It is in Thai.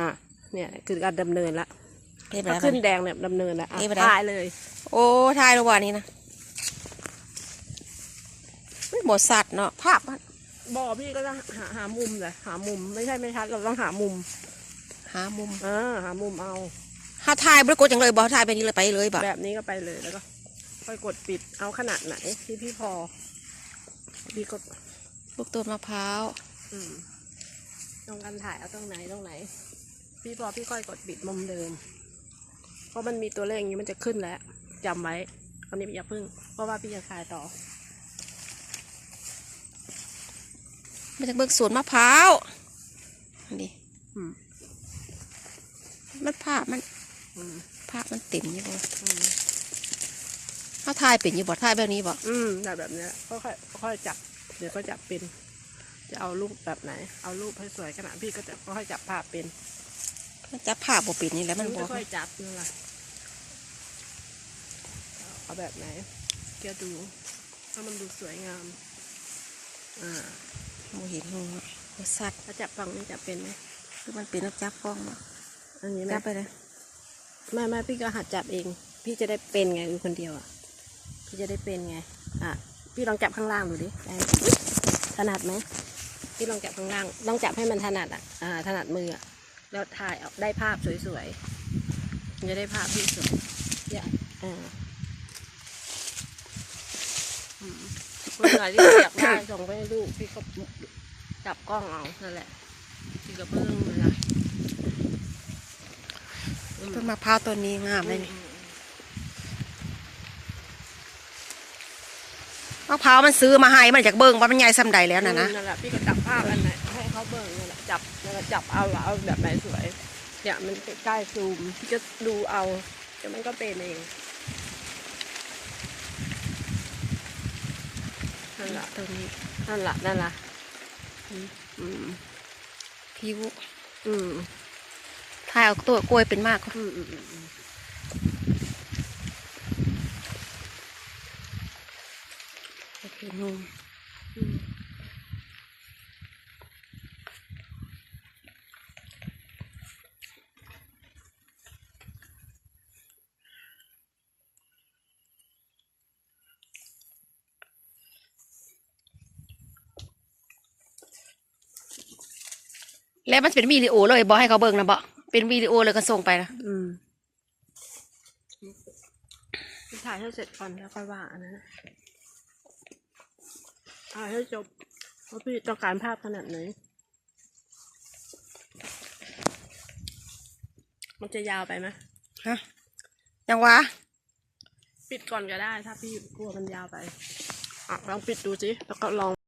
อะเนี่ยคือการดำเนินละเฮ็ดไปถ้าแล้วขึ้นแดงเนี่ยดำเนินละอะนี่ไปแล้วถ่ายเลย โอ้ทายระหว่างนี้นะไม่หมดสัตว์เนาะภาพมันบอกพี่ก็ต้องหาหามุมเลยหามุมไม่ใช่ไม่ชัดเราต้องหามุม หามุมเออหามุมเอาถ้าทายบริกดจังเลยบอกทายไปนี่เลยไปเลยบ่แบบนี้ก็ไปเลยแล้วก็ค่อยกดปิดเอาขนาดไหนที่พี่พอพี่ก็ลูกต้นมะพร้าวอืมต้องการถ่ายเอาตรงไหนตรงไหน พี่พอพี่ค่อยกดปิดมุมเดิม เพราะมันมีตัวเลขอย่างนี้มันจะขึ้นแล้วจำไว้ตอนนี้อย่าพึ่ง เพราะว่าพี่จะถ่ายต่อ มาจากเบิกสวนมะพร้าวอันนี้อืมมันภาพมันอืมภาพมันเต็มอยู่บ่อืมถ้าทายเป็นอยู่บ่ทายแบบนี้บ่อืมแบบแบบเนี้ยก็ค่อยค่อยจับ เดี๋ยวก็จับเป็น จะเอารูปแบบไหน เอารูปให้สวยขนาดพี่ก็จะค่อยจับภาพเป็นมัน จับภาพบ่เป็นนี่แหล้วมันบ่ค่อยๆจับนั่นแหละเอาแบบไหนเกียดูถ้ามันดูสวยงาม อ่าบ่เห็นหัวบ่สัตว์ถ้าจับฝั่งนี้จับเป็นไหมคือมันเป็นนักจับฟ้องบ่อันนี้ไหมจับไปเลยไม่ไม่พี่ก็หัดจับเอง พี่จะได้เป็นไงอยู่คนเดียวอะพี่จะได้เป็นไง อะ พี่ลองจับข้างล่างดูดิได้ไหมถนัดไหมพี่ลองจับข้างล่างลองจับให้มันถนัดอะอ่าถนัดมืออะ แล้วถ่ายออกได้ภาพสวยๆมันจะได้ภาพที่สวยอย่าอ่าอืมคนไหนที่อยากได้ส่งไปให้ลูกพี่ก็จับกล้องเอานั่นแหละพี่ก็เพิ่งเลยนะอืมต้นมะพร้าวต้นนี้งามเลยนี่มะพร้าวมันซื้อมาให้มันจากเบิ่งว่ามันใหญ่ซำใดแล้วน่ะนะนั่นแหละพี่ก็จับภาพอันไหนให้ เขาเบิ่งนั่นแหละจับนั่นแหละจับเอาเอาแบบไหนสวย เนี่ยมันใกล้ๆซูมพี่ก็ดูเอาเดี๋ยวมันก็เป็นเองนั่นแหละต้นนี้นั่นแหละนั่นแหละอืมผิวอืมทายเอาตัวกล้วยเป็นมากอืมอืมอืมอืมผิวนุ่ม แล้วมันเป็นวิดีโอเลยบอกให้เขาเบิ่งนะบอกเป็นวิดีโอเลยก็ส่งไปนะอืมพี่ถ่ายให้เสร็จก่อนแล้วค่อยว่าอันนั้นถ่ายให้จบว่าพี่ต้องการภาพขนาดไหนมันจะยาวไปไหมฮะยังวะปิดก่อนก็ได้ ถ้าพี่กลัวมันยาวไปอะลองปิดดูสิแล้วก็ลอง